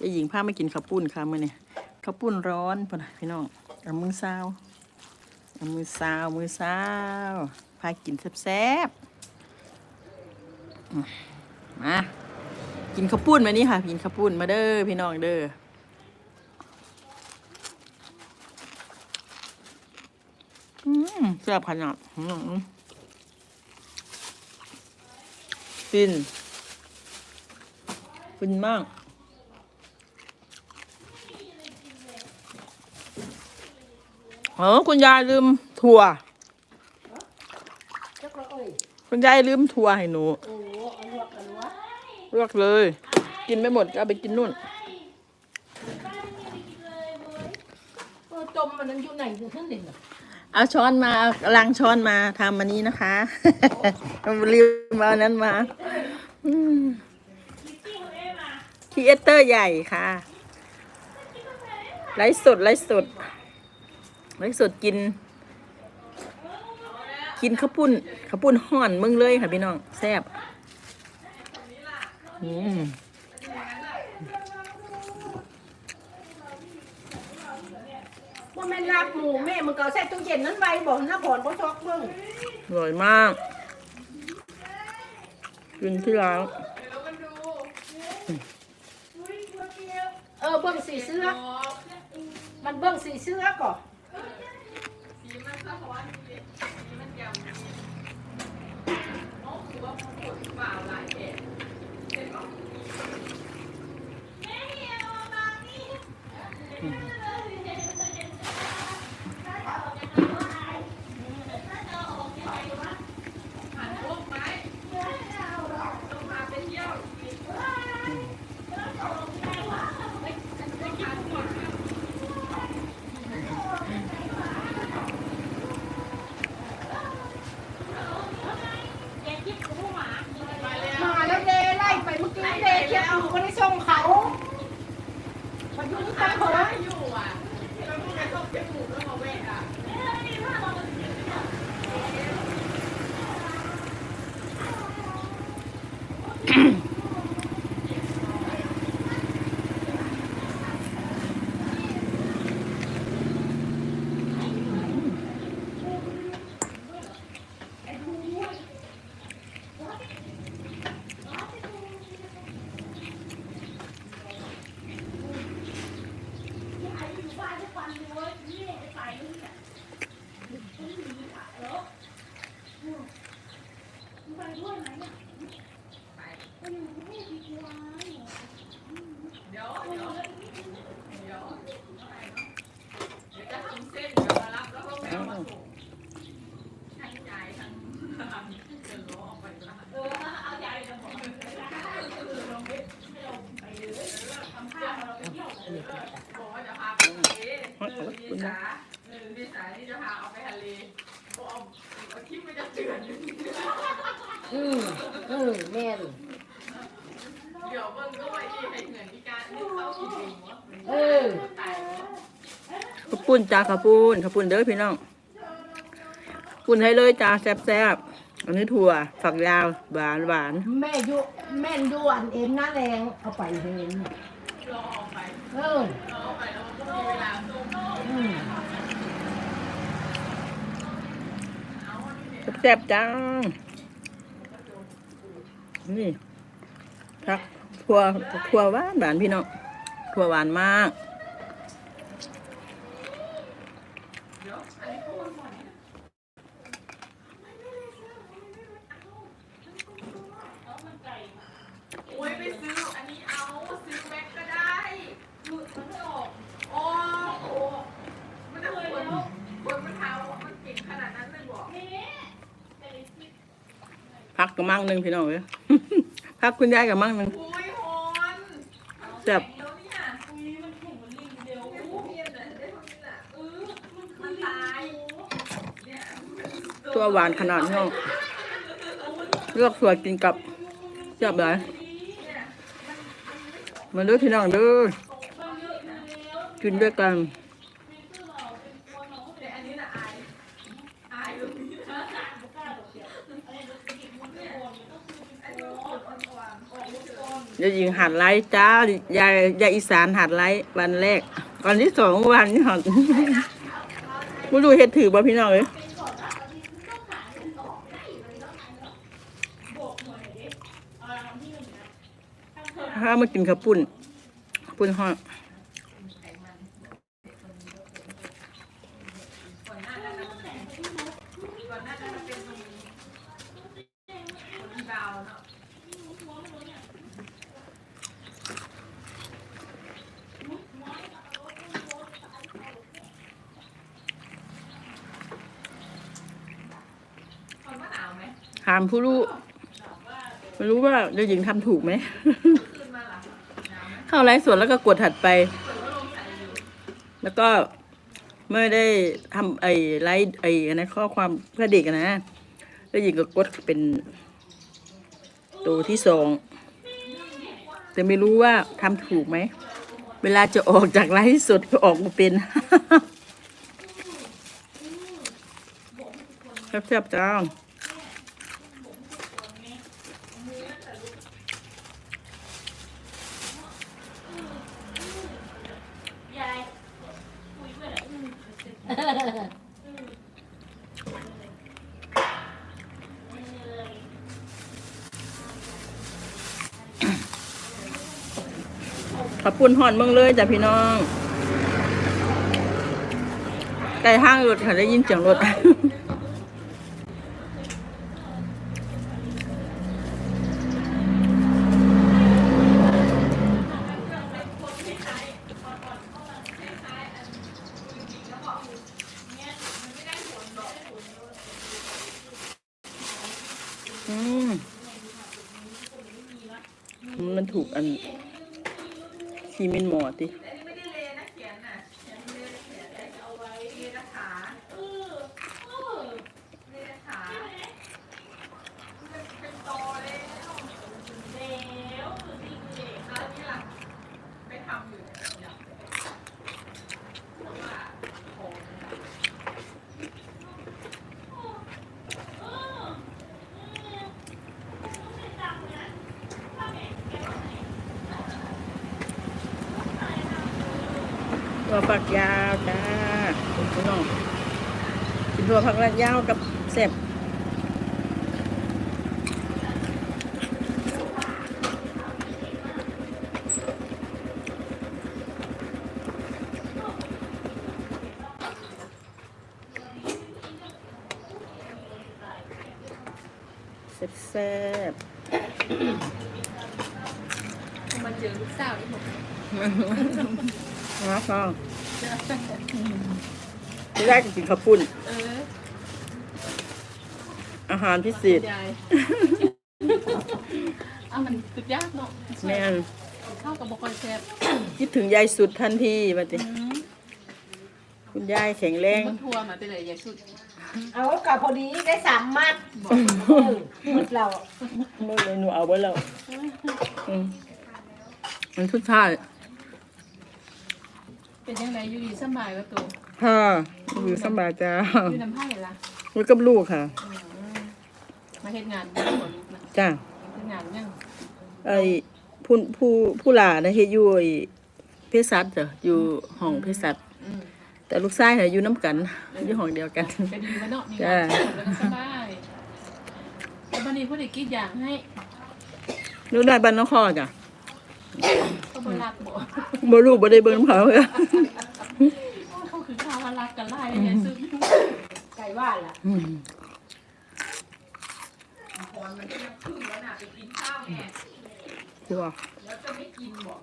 ยายหญิงพาไมากินข้าวปุ้นค่ะมื้อนี้ข้าวปุ้นร้อนพ่นน่ะพี่น้องเอามือซาวเอามือซาวมือซาวพากินแซ่บๆมากินข้าวปุ้นมานี่ค่ะ กินข้าวปุ้นมาเด้อพี่น้องเด้ออืมแซ่บขนาดอืมฟินฟินมาก เออคุณยายลืมถั่ว จักละเอ้ยคุณยายลืมถั่วให้หนูโอ้เอาลวกกันวะลวกเลย กินไม่หมดก็เอาไปกินนู่น เออจมมันนั้นอยู่ไหนอยู่ท่านเด่นอะเอาช้อนมาเอาล้างช้อนมาทำอันนี้นะคะ ลืมเอาอันนั้นมาอืมคีเอเตอร์ใหญ่ค่ะ ไลฟ์สดไลฟ์สด ไลฟ์สดกิน กินข้าวปุ้นข้าวปุ้นห่อนมึงเลยค่ะพี่น้องแซ่บอืมว่าแม่นลาบหมูแม่มึงก็เอาใส่ตู้เย็นนั้นไว้บอกหน้าผ่อนบ่ชอกมึงอร่อยมาก กินที่ร้านเออเบิ้งสีเสื้อ มันเบิ้งสีเสื้อก่อน มาแล้วเดไล่ไปเมื่อกี้เดเทียบอยู่คนที่ส่งเขา มาอยู่ที่ตั้งเขาอยู่อะ ปุ้นจ้าข้าวปุ้นข้าวปุ้นเด้อพี่น้องปุ้นให้เลยจ้าแซ่บๆอันนี้ถั่วฝักยาวหวานหวานแม่อยู่แม่นอยู่อันเอ็มหน้าแรงเอาไปเห็นรอออกไปเออรอไปแล้วก็มีเวลาอืมแซ่บๆจ้านี่ครับถั่วถั่วหวานหวานพี่น้องถั่วหวานมาก โอ้ยไปซื้ออันนี้เอาซื้อแม็กก็ได้หลุดมันไม่ออกโอ้โหมันจะคนคนมันเท้ามันเก่งขนาดนั้นเลยบอก พักกับมั่ง หนึ่งพี่น้องเอ้ยพักคุณยายกับมั่งหนึ่งโอ้ยฮอนแซ่บแล้วเนี่ยอุ้ยมันแข็งมันลิงเดียวเพี้ยนเลยได้เท่านี้แหละเออมันตายเนี่ยถั่วหวานขนาดพี่น้องเลือกถั่วกินกับแซ่บเลยมาเด้อพี่น้องเด้อกินด้วยกัน แต่อันนี้น่ะอายอายตรงนี้นะ จะยิงหัดไล่จ้ายายยายอีสานหัดไล่วันแรกวันที่สองวันนี่หัดไม่ดูเห็ดถือบ่พี่น้องเลยถ้ามากินข้าวปุ้นปุ้นห่อด ดาวเนาะ คนว่าหนาวไหม ถามผู้รู้ไม่รู้ว่าเดี๋ยวหญิงทำถูกไหม เข้าไลฟ์สดแล้วก็กดถัดไป แล้วก็ไม่ได้ทำไอ้ไลฟ์ไอ้นนั้นข้อความเพื่อเด็กนะแล้วหญิงก็กดเป็นตัวที่สองแต่ไม่รู้ว่าทำถูกไหม เวลาจะออกจากไลฟ์สดก็ออกมาเป็นแซ่บๆจ้า ขอบคุณหอนเมืองเลยจ้ะพี่น้อง ไก่ห้างรถค่ะได้ยินเสียงรถอืมมันถูกอัน ซีเมนต์หมอติ แต่นี่ไม่ได้เลนะเขียนน่ะเขียนเลนะเขียนแต่เอาไว้เลนะขาเลนะขาเป็นโตเลยแล้วแล้วนี่ล่ะไปทำอยู่เนี่ยว่าโอ้ ตัวผักยาวจ้าพี่น้อง กินตัวผักยาวกับเสบแซ่บมาเจอลูกสาวที่ผมๆนะฟังที่แรกก็กินข้าวปุ้นเอออาหารพิเศษยายอะมันสุดยากเนาะแม่นเข้ากับบกอยแซ่บคิดถึงยายสุดทันทีมาติคุณยายแข็งแรงมันทัวร์มาไปเลยยายสุด เอากับพอดีได้สามมัดบอกเออหมดเราเมื่อเลยหนูเอาไว้แล้วอืมมันทุกท่ายเป็นยังไงอยู่ดีสบายวะตัวค่ะอยู่สบายจ้าอยู่น้ำผ้าเห็นละไว้กับลูกค่ะ มาเฮ็ดงานบ่หัวลูกนะจ้าเฮ็ดงานยังไอ้ผู้ผู้ผู้หลานะเฮ็ดอยู่ไอ้เภสัชจ้ะอยู่ห้องเภสัชอืมแต่ลูกชายน่ะอยู่น้ำกัน อยู่ห้องเดียวกัน ก็ดีวะเนาะนี่จ้าแล้วก็สบายแล้วบันนี้พูดอีกกี่อย่างให้ลูกได้บ้านน้องคอจ้ะก็บ่รักบ่บ่รู้บ่ได้เบิ่งเขาเลยเขาคือข้าวว่ารักกันไล่ยายสุดไก่ว่าล่ะ อืม พรมันเที่ยงครึ่งแล้วน่ะไปกินข้าวแม่ตัวแล้วจะไม่กินบ่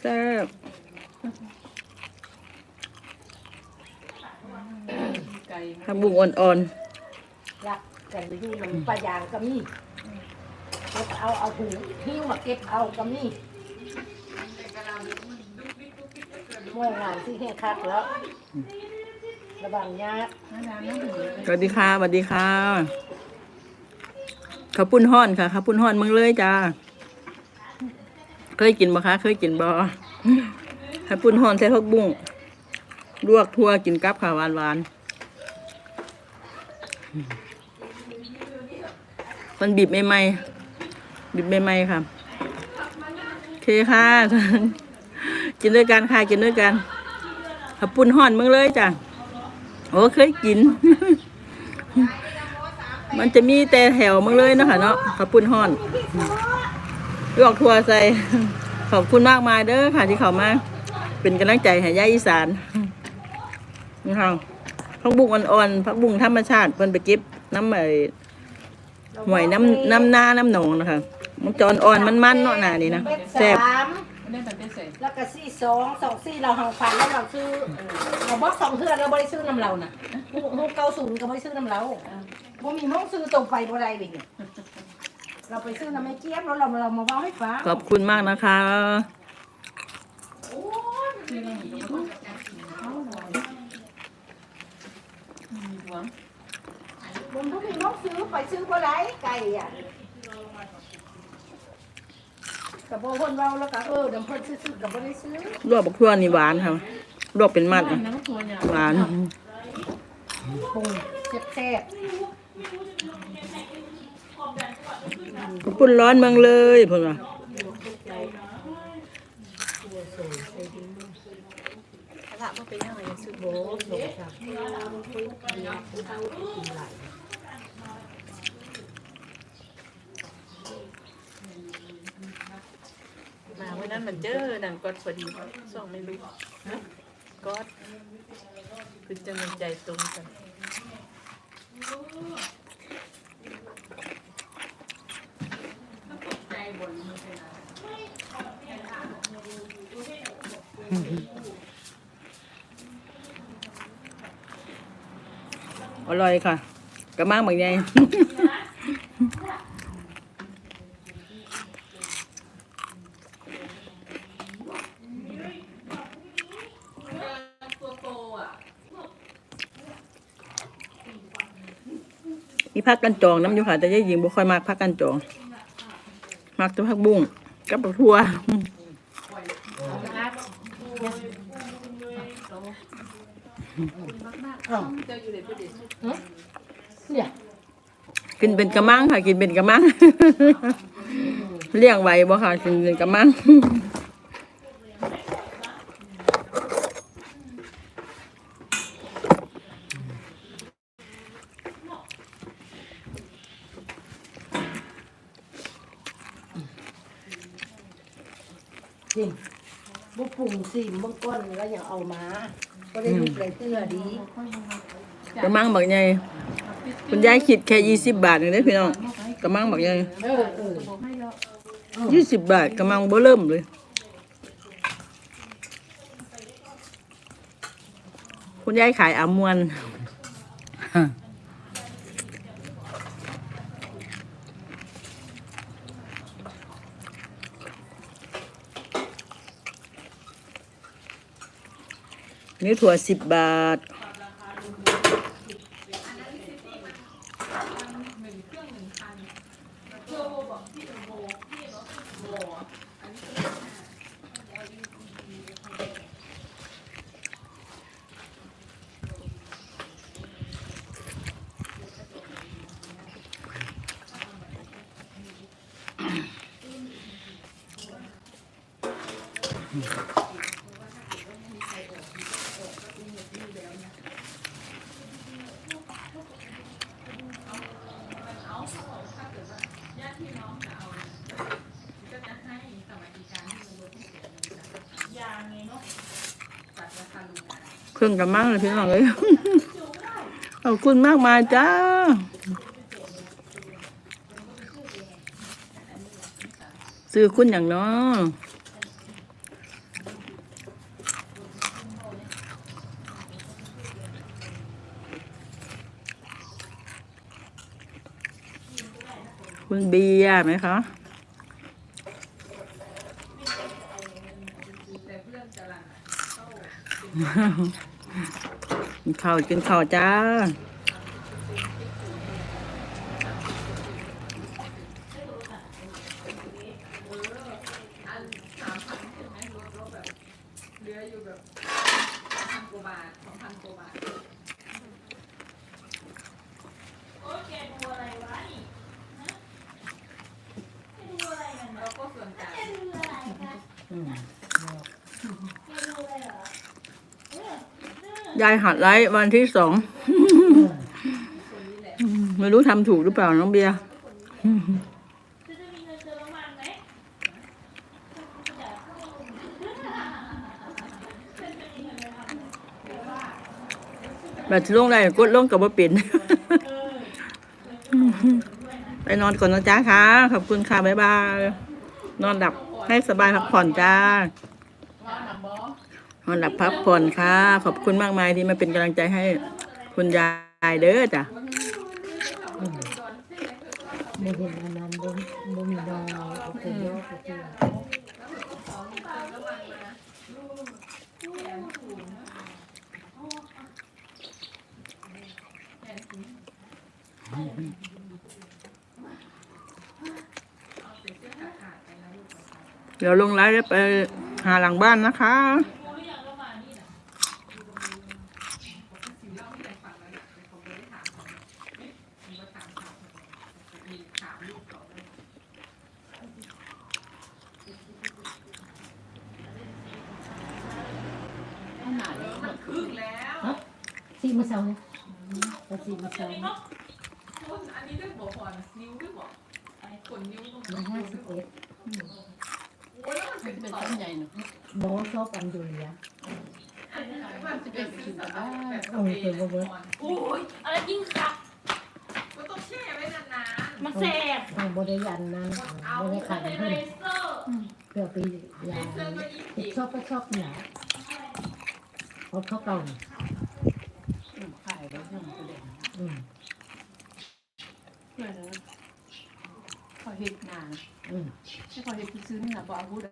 แซ่บไก่ๆผักบุ้งอ่อนรักกันไปอยู่น้ำปลายางก็มีเก็บเอาเอาหูหิ้วมาเก็บเอาก็มีเมื่องานที่ให้คักแล้ว ระวังยากน้ำน้ำน้ำถึงเลยๆสวัสดีค่ะสวัสดีค่ะ ข้าวปุ้นฮ้อนค่ะข้าวปุ้นฮ้อนมืองเลยจ้า เคยกินบ่คะ เคยกินบ่ข้าวปุ้นฮ้อนใส่ผักบุ้งลวกทั่วกินกับข้าวหวานๆมันบีบใหม่ๆบีบใหม่ๆค่ะเคค่ะ กินด้วยกันค่ะ กินด้วยกันขับปุ่นห่อนมืองเลยจ้ะ โอ้เคยกิน มันจะมีแต่แถวมืองเลยเนาะคะเนาะขับปุ่นห่อนลวกทัวใส่ ขอบคุณมากมายเด้อค่ะที่เขามาเป็นกำลังใจให้ย่าอีสานนี่ค่ะพักบุ้งอ่อนๆพักบุ้งธรรมชาติเพิ่นไปเก็บน้ำไอหวยน้ำน้ำหน้าน้ำหนองนะคะมันจอนอ่อนมันมันๆเนาะหนานี่นะแซ่บ สามไม่ได้ตั้งแต่ใส่แล้วก็ซี่สองสองซี่เราหังฟันแล้วเราซื้อเราบอสสองเทือนเราบริซื้อน้ำเราน่ะฮู้ฮู้เก้าศูนย์ก็บริซื้อน้ำเราบ่มีม้องซื้อตรงไปบ่ได้เด็กเนี่ยเราไปซื้อน้ำไม่เจี๊ยบแล้วเราเรามาเว้าให้ฟังขอบคุณมากนะคะหวงบนทุกมีม้องซื้อไปซื้อบ่ได้ไก่อะ กับบ่คนเราแล้วก็เออเดี๋ยวเพิ่นซื้อๆกับบ่ได้ซื้อลวกบักทั่วนี่หวานค่ะลวกเป็นมัดนะน้ำทัวเนี่ยหวานปรุงแซ่บขอบคุณร้อนเมืองเลยเพิ่นว่าละมันเป็นยังไงซื้อๆโบโบครับ มันเจอนังกอดพอดีส่องไม่รู้กอดคือจะมันใจตรงกันอร่อยค่ะ กระมังบางใหญ่ตัวโตอะ มีผักกันจองน้ำอยู่ค่ะแต่ยายหญิงบ่ค่อยมากผักกันจอง มักแต่ผักบุ้งกับบักทั่วอ้าวเจ้าอยู่ในประเด็นเนี่ยกินเป็นกระมังค่ะ กินเป็นกระมังเลี้ยงไว้บ่ค่ะกินเป็นกระมัง จริงบุปรุง สิบางก้อนแล้วยังเอามา ก็ได้ลูกเลยเตื้อดีกระมังบักใหญ่คุณยายคิดแค่ยี่สิบบาทเองเด้อพี่น้องกระมังบักใหญ่เออเออยี่สิบบาทกระมังบ่เริ่มเลยคุณยายขายอามวน นี่ถั่วสิบบาทเครื่งกระมังเลยพี่น้องเลยขอบคุณมากมายจ้าซื้อคุณอย่างนาะคุณเบียร์ไหมคะ กินข้าวกินข้าวจ้า เหลืออยู่แบบพันกว่าบาทสองพันกว่าบาทเราก็ส่วนต่าง อืม ยายหัดไลฟ์วันที่สอง ไม่รู้ทำถูกหรือเปล่าน้องเบียร์แบบลงได้กดลงกับว่าเป็นไปนอนก่อนนะจ๊ะค่ะ ขอบคุณค่ะ บ๊ายบาย นอนหลับให้สบายพักผ่อนจ้า นอนหลับพักผ่อนค่ะ ขอบคุณมากมายที่มาเป็นกำลังใจให้คุณยายเด้อจ้ะบ่เห็นอันนั้นบ่บ่มีดอกโอเคโอเคเดี๋ยวลงไลฟ์ไปหาหลังบ้านนะคะ ครึ่งแล้ว ซีมาเซาเนี่ยไปซีมาเซา คนอันนี้ด้วยบอกก่อนนิ้วด้วยบอกขนนิ้วตรง มา นี้ ห้าสิบเอ็ด โอ้ยแล้วมันเป็นต่อ ใหญ่หนู บ่ชอบอันดูเนี่ย มันจะเป็นสีแบบแบบ โอ้ยเป็นบ่เบิด โอ้ย อะไรยิ่งคัก ก็ต้องแช่ไว้นาน มันแสบ ทางบ่ได้ยันนั้นบ่ได้ขัน เลเพิ่นเซอร์เพื่อไปยาๆเสื้อก็ยิ่งติอีดกชอบก็ชอบหนาเขาเขาเก่าขายแล้วยังกระเด็นอืมเพื่อนพอเห็ดนานอืมไม่พอเห็ดซื้อนี่นะบอกอาวุธ